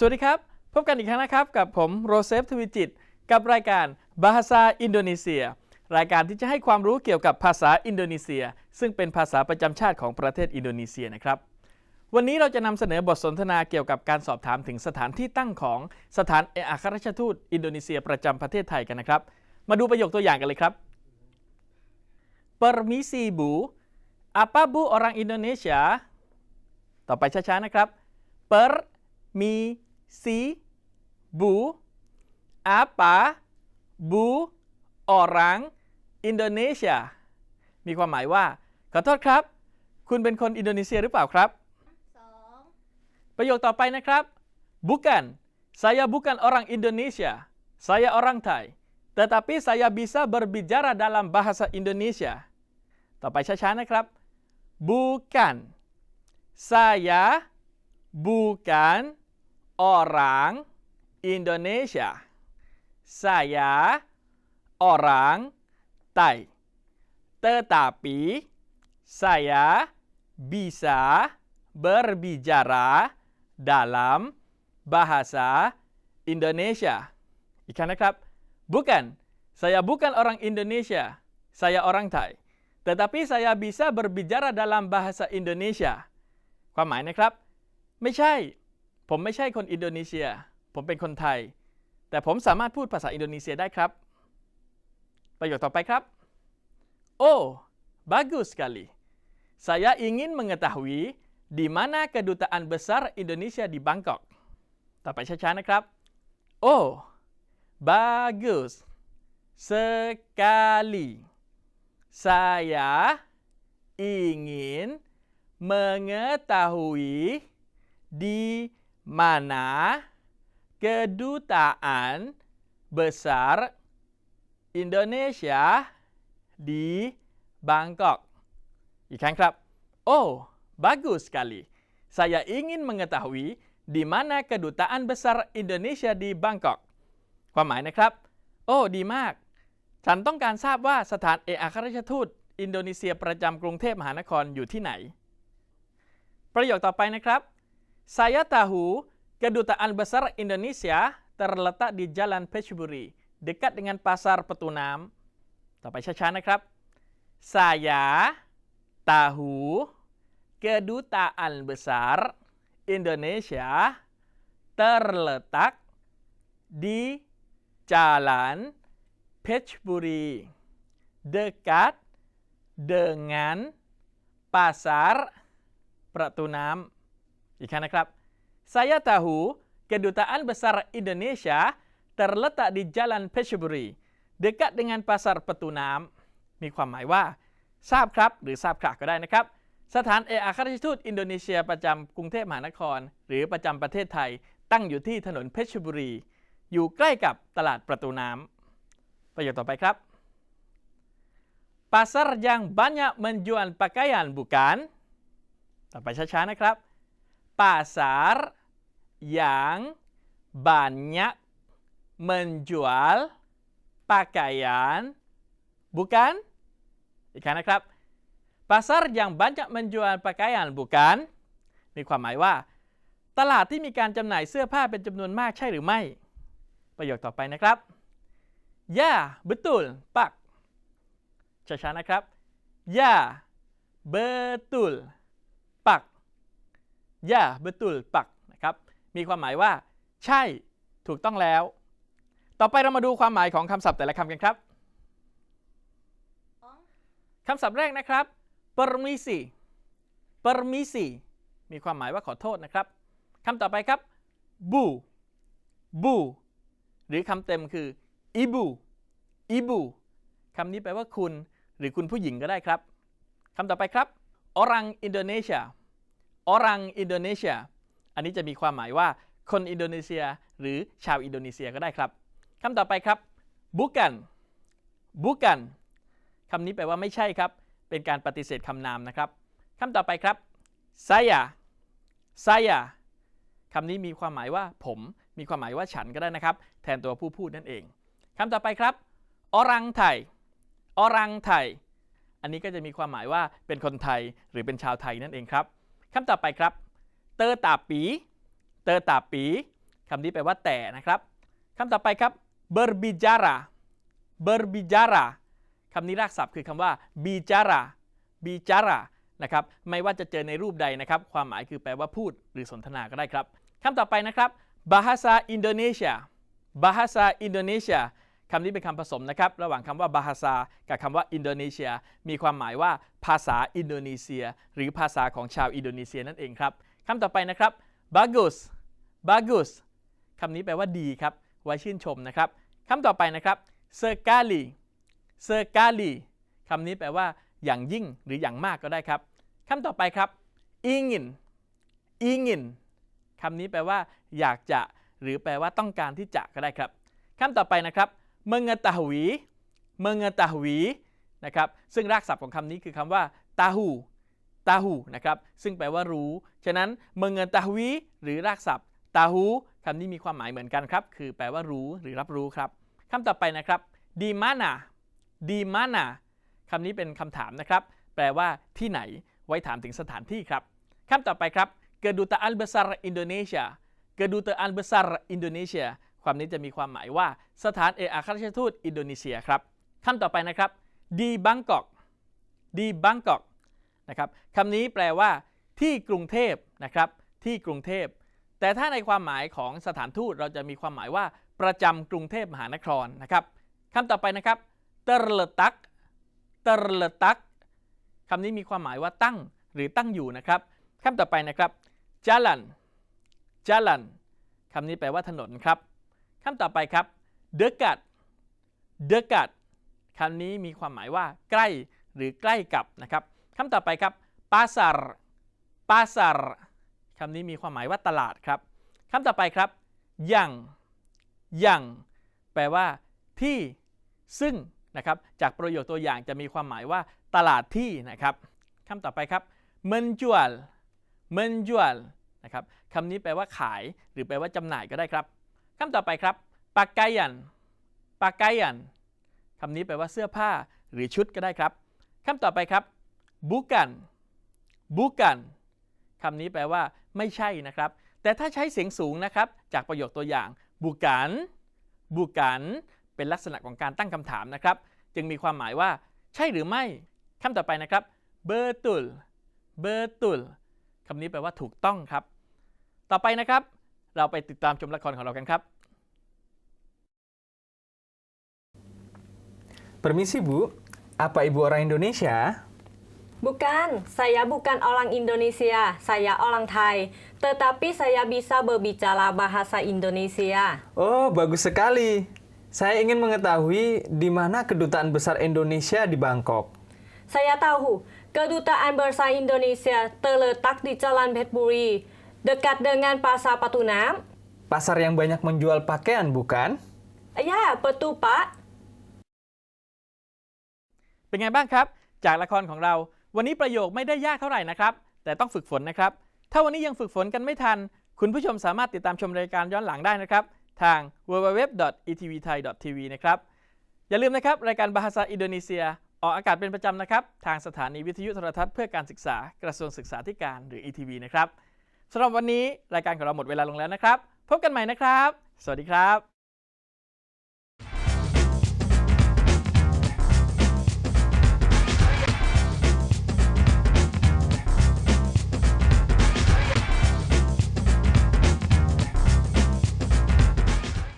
สวัสดีครับ พบกันอีกครั้งนะครับ กับผมโรเซฟทวิจิต กับรายการบาฮาซาอินโดนีเซีย รายการที่จะให้ความรู้เกี่ยวกับภาษาอินโดนีเซีย ซึ่งเป็นภาษาประจำชาติของประเทศอินโดนีเซียนะครับ วันนี้เราจะนำเสนอบทสนทนาเกี่ยวกับการสอบถามถึงสถานที่ตั้งของสถานเอกอัครราชทูตอินโดนีเซียประจำประเทศไทยกันนะครับ มาดูประโยคตัวอย่างกันเลยครับ Permisi Bu apa Bu orang Indonesia ต่อไปช้าๆนะครับ Permisi Bu apa Bu orang Indonesia มีความหมายว่า ขอโทษครับ คุณเป็นคนอินโดนีเซียหรือเปล่าครับ ประโยคต่อไปนะครับ bukan saya bukan orang Indonesia saya orang Thai tetapi saya bisa berbicara dalam bahasa Indonesia ต่อไปช้าๆนะครับ bukan saya bukan orang Indonesia saya orang Thai tetapi saya bisa berbicara dalam bahasa Indonesia อีกครั้งนะครับ bukan saya bukan orang Indonesia saya orang Thai tetapi saya bisa berbicara dalam bahasa Indonesia ความหมายนะครับ ไม่ใช่ ผมไม่ใช่คนอินโดนีเซีย ผมเป็นคนไทย แต่ผมสามารถพูดภาษาอินโดนีเซียได้ครับ ประโยคต่อไปครับ Oh bagus sekali saya ingin mengetahui di mana kedutaan besar Indonesia di Bangkok ต่อไปช้าๆนะครับ Oh bagus sekali saya ingin mengetahui di mana kedutaan besar Indonesia di Bangkok อีกครั้งครับ Oh bagus sekali saya ingin mengetahui di mana kedutaan besar Indonesia di Bangkok ความหมายนะครับ โอ้ ดีมาก ฉันต้องการทราบว่าสถานเอกอัครราชทูต อินโดนีเซียประจำกรุงเทพมหานครอยู่ที่ไหน ประโยคต่อไปนะครับ Saya tahu kedutaan besar Indonesia terletak di Jalan Pechburi dekat dengan pasar Petu Nam ต่อไปช้าๆนะครับ Saya tahu kedutaan besar Indonesia terletak di Jalan Pechburi dekat dengan pasar ประตูน้ำ อีกครั้งนะครับ Saya tahu kedutaan besar Indonesia terletak di Jalan Pechburi dekat dengan pasar ประตูน้ำมีความหมายว่า ทราบครับ หรือทราบครับก็ได้นะครับ สถานเอกอัครราชทูตอินโดนีเซียประจำกรุงเทพมหานคร หรือประจำประเทศไทย ตั้งอยู่ที่ถนนเพชรบุรี อยู่ใกล้กับตลาดประตูน้ำประโยคต่อไปครับ Pasar yang banyak menjual pakaian bukan ต่อไปช้าๆนะครับ Pasar yang banyak menjual pakaian bukan อีกครั้งนะครับ Pasar yang banyak menjual pakaian bukan มีความหมายว่า ตลาดที่มีการจำหน่ายเสื้อผ้าเป็นจำนวนมากใช่หรือไม่ ประโยคต่อไปนะครับ Ya betul Pak ช้าๆนะครับ Ya betul Ya betul Pak นะครับมีความหมายว่า ใช่ถูกต้องแล้ว ต่อไปเรามาดูความหมายของคำศัพท์แต่ละคำกันครับคำศัพท์แรกนะครับ permisi permisi มีความหมายว่าขอโทษนะครับคำต่อไปครับ bu bu หรือคำเต็มคือ ibu ibu คำนี้แปลว่าคุณ หรือคุณผู้หญิงก็ได้ครับคำต่อไปครับ orang Indonesia orang Indonesia อ.รังอินโดนีเซีย อันนี้จะมีความหมายว่า คนอินโดนีเซีย หรือชาวอินโดนีเซียก็ได้ครับคำต่อไปครับ bukan bukan คำนี้แปลว่าไม่ใช่ครับ เป็นการปฏิเสธคำนามนะครับคำต่อไปครับ saya saya คำนี้มีความหมายว่าผม มีความหมายว่าฉันก็ได้นะครับ แทนตัวผู้พูดนั่นเองคำต่อไปครับ orang Thai orang Thai อันนี้ก็จะมีความหมายว่าเป็นคนไทยหรือเป็นชาวไทยนั่นเองครับ คำต่อไปครับ เตอตาปี เตอตาปีคำนี้แปลว่าแต่นะครับคำต่อไปครับ berbicara berbicara คำนี้รากศัพท์คือคำว่า bicara bicara นะครับ ไม่ว่าจะเจอในรูปใดนะครับ ความหมายคือแปลว่าพูดหรือสนทนาก็ได้ครับคำต่อไปนะครับ bahasa Indonesia bahasa Indonesia คำนี้เป็นคำผสมนะครับ ระหว่างคำว่า bahasa กับคำว่า Indonesia มีความหมายว่าภาษาอินโดนีเซีย หรือภาษาของชาวอินโดนีเซียนั่นเองครับคำต่อไปนะครับ bagus bagus คำนี้แปลว่าดีครับ ไว้ชื่นชมนะครับคำต่อไปนะครับ sekali sekali คำนี้แปลว่าอย่างยิ่งหรืออย่างมากก็ได้ครับคำต่อไปครับ ingin ingin คำนี้แปลว่า อยากจะ หรือแปลว่าต้องการที่จะก็ได้ครับคำต่อไปนะครับ mengetahui mengetahui นะครับซึ่งรากศัพท์ของคำนี้คือคำว่า tahu tahu นะครับซึ่งแปลว่ารู้ ฉะนั้น mengetahui หรือรากศัพท์ tahu คำนี้มีความหมายเหมือนกันครับ คือแปลว่ารู้หรือรับรู้ครับคำต่อไปนะครับ di mana di mana คำนี้เป็นคำถามนะครับ แปลว่าที่ไหน ไว้ถามถึงสถานที่ครับคำต่อไปครับ Kedutaan Besar Indonesia Kedutaan Besar Indonesia ความนี้จะมีความหมายว่าสถานเอกอัครราชทูตอินโดนีเซียครับคำต่อไปนะครับ di Bangkok di Bangkok นะครับคำนี้แปลว่าที่กรุงเทพนะครับที่กรุงเทพ แต่ถ้าในความหมายของสถานทูตเราจะมีความหมายว่าประจำกรุงเทพมหานครนะครับคำต่อไปนะครับ terletak terletak คำนี้มีความหมายว่าตั้งหรือตั้งอยู่นะครับคำต่อไปนะครับ jalan jalan คำนี้แปลว่าถนนครับำต่อไปครับ dekat dekat คำนี้มีความหมายว่า ใกล้หรือใกล้กับนะครับคำต่อไปครับ pasar pasar คำนี้มีความหมายว่าตลาดครับคำต่อไปครับ yang yang แปลว่า ที่ซึ่งนะครับจากประโยคตัวอย่างจะมีความหมายว่า ตลาดที่นะครับคำต่อไปครับ menjual menjual นะครับคำนี้แปลว่าขาย หรือแปลว่าจำหน่ายก็ได้ครับ คำต่อไปครับ pakaian pakaian คำนี้แปลว่าเสื้อผ้าหรือชุดก็ได้ครับคำต่อไปครับ bukan bukan คำนี้แปลว่า ไม่ใช่นะครับ แต่ถ้าใช้เสียงสูงนะครับ จากประโยคตัวอย่าง bukan bukan เป็นลักษณะของการตั้งคำถามนะครับ จึงมีความหมายว่า ใช่หรือไม่คำต่อไปนะครับ betul betul คำนี้แปลว่าถูกต้องครับ ต่อไปนะครับ เราไปติดตามชมละครของเรากันครับ Permisi Bu, apa Ibu orang Indonesia? Bukan, saya bukan orang Indonesia, saya orang Thai. Tetapi saya bisa berbicara bahasa Indonesia. Oh, bagus sekali. Saya ingin mengetahui di mana kedutaan besar Indonesia di Bangkok. Saya tahu, kedutaan besar Indonesia terletak di Jalan Petburi, Dekat dengan Pasar Patunam. Pasar yang banyak menjual pakaian, bukan? Ya, betul Pak. เป็นไงบ้างครับ จากละครของเรา วันนี้ประโยคไม่ได้ยากเท่าไหร่นะครับ แต่ต้องฝึกฝนนะครับ ถ้าวันนี้ยังฝึกฝนกันไม่ทัน คุณผู้ชมสามารถติดตามชมรายการย้อนหลังได้นะครับ ทาง www.etvthai.tv นะครับ อย่าลืมนะครับ รายการบาฮาซาอินโดนีเซีย ออกอากาศเป็นประจำนะครับ ทางสถานีวิทยุโทรทัศน์เพื่อการศึกษากระทรวงศึกษาธิการหรือ ETV นะครับ สำหรับวันนี้รายการของเราหมดเวลาลงแล้วนะครับ พบกันใหม่นะครับ สวัสดีครับ